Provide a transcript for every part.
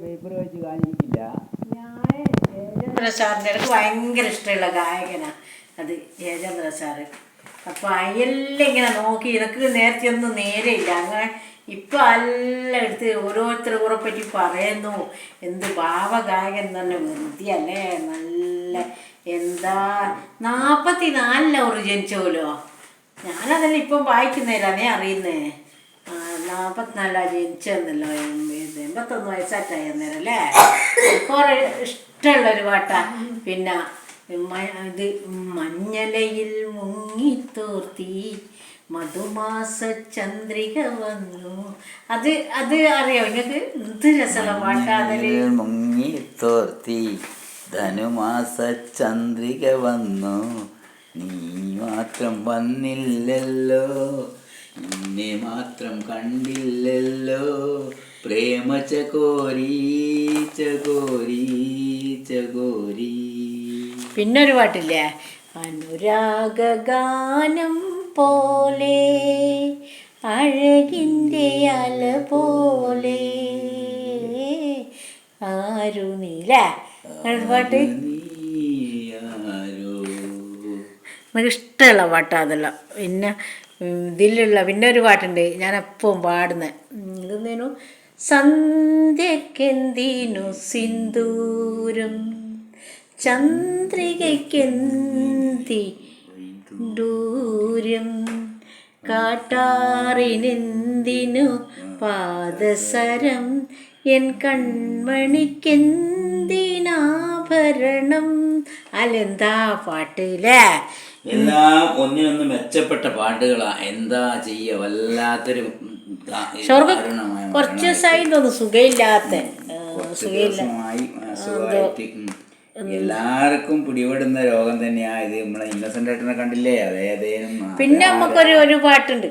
Paper വെച്ച് കാണിക്കില്ല. ജയേന്ദ്ര സാറിന്റെ അടുത്ത് ഭയങ്കര ഇഷ്ടമുള്ള ഗായകനാണ് അത് ജയചന്ദ്ര സാറ് അപ്പോൾ അയെല്ലാം ഇങ്ങനെ നോക്കി എനിക്ക് നേരത്തെ ഒന്നും നേരെയില്ല അങ്ങനെ ഇപ്പൊ എല്ലാം എടുത്ത് ഓരോരുത്തരെ പറ്റി പറയുന്നു. എന്ത് ഭാവഗായകൻ തന്നെ വെറുതെ അല്ലേ? നല്ല എന്താ നാപ്പത്തി നാലില ഒരു ജനിച്ചോലോ ഞാനതല്ല ഇപ്പം വായിക്കുന്നതിലാണേ അറിയുന്നേ? ജനിച്ചെന്നല്ലോ എം- എൺപത്തൊന്ന് വയസ്സായിട്ടായി അന്നേരം അല്ലേ? കുറെ ഇഷ്ടമുള്ളൊരു പാട്ടാ. പിന്നെ ഇത് മഞ്ഞലയിൽ മുങ്ങിത്തോർത്തി മധുമാസ ചന്ദ്രിക വന്നു. അത് അത് അറിയോ? നിങ്ങൾക്ക് എന്ത് രസമുള്ള മുങ്ങിത്തോർത്തി മുങ്ങി തോർത്തി ധനുമാസ ചന്ദ്രിക വന്നു. നീ മാത്രം വന്നില്ലല്ലോ. നിന്നെ മാത്രം കണ്ടില്ലല്ലോ. പ്രേമ ചകോരി ചകോരി. ചകോരി പിന്നെ ഒരു അനുരാഗ ഗാനം പോലെ അഴകിന്റെ അല പോലെ. ആരു നീല പാട്ട്. നമുക്ക് ഇഷ്ടമുള്ള പാട്ടാ അതെല്ലാം. പിന്നെ ഇതിലുള്ള പിന്നെ ഒരു പാട്ടുണ്ട്. ഞാൻ എപ്പോഴും പാടുന്നത് ഇതെന്തേനു? സന്ധ്യക്കെന്തിനു സിന്ദൂരം? ചന്ദ്രികയ്ക്കെന്തി ദൂരം കാട്ടാറിനെന്തിനു പാദസരം? എൻ കൺമണിക്കെന്തിനാഭരണം? അല്ലെന്താ പാട്ടില്ലേ എല്ലാം ഒന്നിനൊന്ന് മെച്ചപ്പെട്ട പാട്ടുകളാ. എന്താ ചെയ്യ? വല്ലാത്തൊരു ദാരുണമായ കുറച്ച്. ദിവസമായി തോന്നുന്നു സുഖമില്ലാത്ത. എല്ലാവർക്കും പിടിപെടുന്ന രോഗം തന്നെയാ ഇത്. നമ്മളെ ഇന്നസെന്റ് ഏട്ടനെ കണ്ടില്ലേ? പിന്നെ നമുക്കൊരു ഒരു പാട്ടുണ്ട്.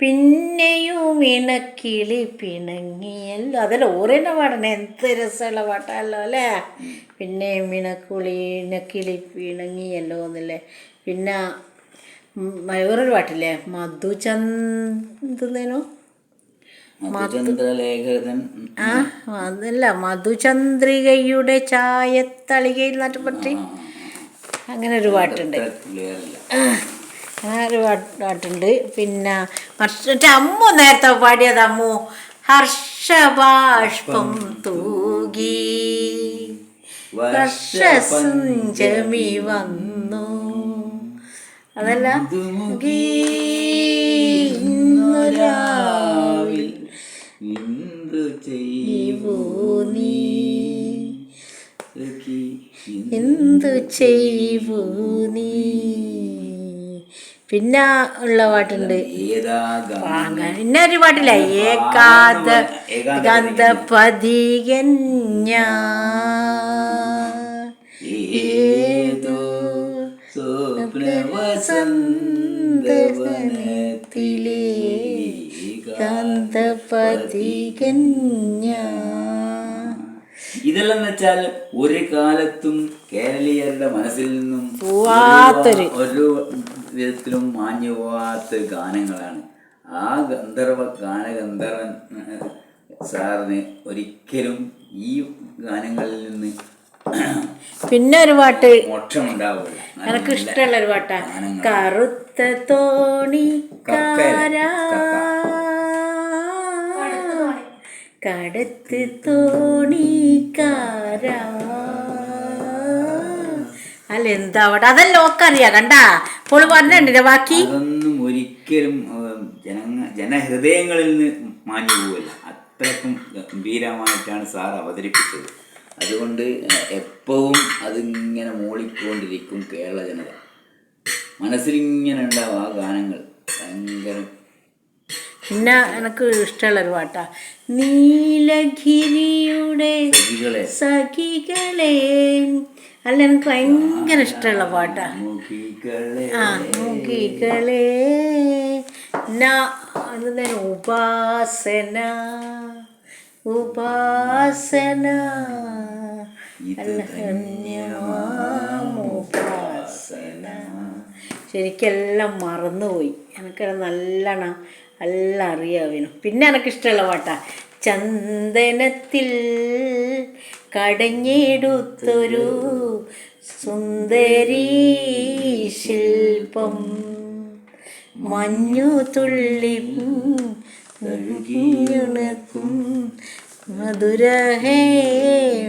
പിന്നെയും ഇണക്കിളി പിണങ്ങിയല്ലോ അതല്ല ഓരോ പാടണേ. എന്ത് രസമുള്ള പാട്ടാണല്ലോ അല്ലേ? പിന്നെയും ഇണക്കുളി ഇണക്കിളി പിണങ്ങിയല്ലോ എന്നല്ലേ? പിന്നെ വേറൊരു പാട്ടില്ലേ? മധുചന്ദ്രനോ ആ അതല്ല. മധുചന്ദ്രികയുടെ ചായത്തളികയിൽ നാട്ടു പറ്റി അങ്ങനെ ഒരു പാട്ടുണ്ട്. അങ്ങനെ ഒരു പാട്ട് പാട്ടുണ്ട്. പിന്നെ മറ്റേ അമ്മു നേരത്തെ പാടിയത് അമ്മു. ഹർഷബാഷ്പം തൂകി. വർഷസഞ്ചമി വന്നു. അതല്ല. രാവിൽ എന്തു ചെയ്യൂ നീ? എന്തു ചെയ്യൂ നീ. പിന്നെ ഉള്ള പാട്ടുണ്ട്. പിന്നെ ഒരു പാട്ടില്ല. ഏകാന്ത ഗന്ധപതികൻ പതികൻ ഇതെല്ലാം വെച്ചാൽ ഒരു കാലത്തും കേരളീയരുടെ മനസ്സിൽ നിന്നും ഒരു വിധത്തിലും മാഞ്ഞു പോവാത്ത ഗാനങ്ങളാണ്. ആ ഗന്ധർവ ഗാനഗന്ധർവൻ സാറിന് ഒരിക്കലും ഈ ഗാനങ്ങളിൽ നിന്ന് പിന്നെ ഒരു പാട്ട് എനിക്ക് ഇഷ്ടമുള്ള ഒരു പാട്ടാ. കറുത്ത തോണി കക്കയല്ലേ? കടത്ത് അല്ല എന്താ അതല്ല അറിയാം. കണ്ടാ? ഇപ്പോൾ പറഞ്ഞിട്ടില്ല ബാക്കി. അതൊന്നും ഒരിക്കലും ജനങ്ങ ജനഹൃദയങ്ങളിൽ നിന്ന് മാഞ്ഞു പോവില്ല. അത്രക്കും ഗംഭീരമായിട്ടാണ് സാർ അവതരിപ്പിച്ചത്. അതുകൊണ്ട് എപ്പോഴും അതിങ്ങനെ മൂളിക്കൊണ്ടിരിക്കും കേരള ജനത. മനസ്സിലിങ്ങനെ ഉണ്ടാവും ആ ഗാനങ്ങൾ. ഭയങ്കര പിന്നെ എനിക്ക് ഇഷ്ടമുള്ള ഒരു പാട്ടാ. നീലഗിരിയുടെ സഖികളെ. അല്ല എനിക്ക് ഭയങ്കര ഇഷ്ടമുള്ള പാട്ടാ. മുഖികളെ. ആ മുഖികളെ. എന്താ ഉപാസന. ഉപാസന. ഉപാസന ശരിക്കെല്ലാം മറന്നുപോയി. എനിക്കത് നല്ലോണം എല്ലാം അറിയാവിനു പിന്നെ എനിക്കിഷ്ടമുള്ള പാട്ടാ. ചന്ദനത്തിൽ കടഞ്ഞെടുത്തൊരു സുന്ദരീ ശില്പം മഞ്ഞു തുള്ളി മധുരഹേ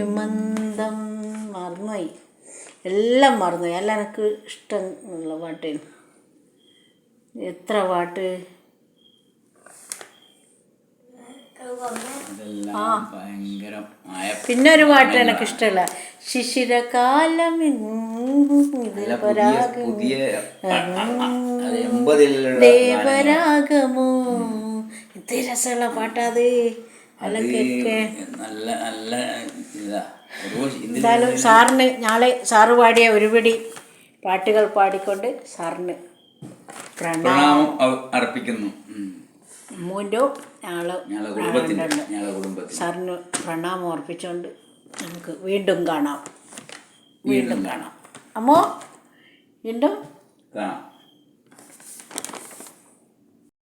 മന്ദം. മറന്നുപോയി. എല്ലാം മറന്നുപോയി. എല്ലാം എനിക്ക് ഇഷ്ടമുള്ള പാട്ടേനു എത്ര പാട്ട് അതെല്ലാം ഭയങ്കരം ആയ പിന്നെ ഒരു പാട്ട് എനിക്ക് ഇഷ്ടമല്ല ശിശിരകാലം ദേവരാഗമോ? ഇത് രസമുള്ള പാട്ടാത്? നല്ല നല്ല എന്തായാലും സാറിന് നാളെ സാറ് പാടിയ ഒരുപിടി പാട്ടുകൾ പാടിക്കൊണ്ട് സാറിന് പ്രണാമം. അർപ്പിക്കുന്നു. ഉം. ഞങ്ങൾ സാറിന് പ്രണാമം അർപ്പിച്ചുകൊണ്ട് നമുക്ക് വീണ്ടും കാണാം. വീണ്ടും കാണാം. അമ്മോ വീണ്ടും കാണാം.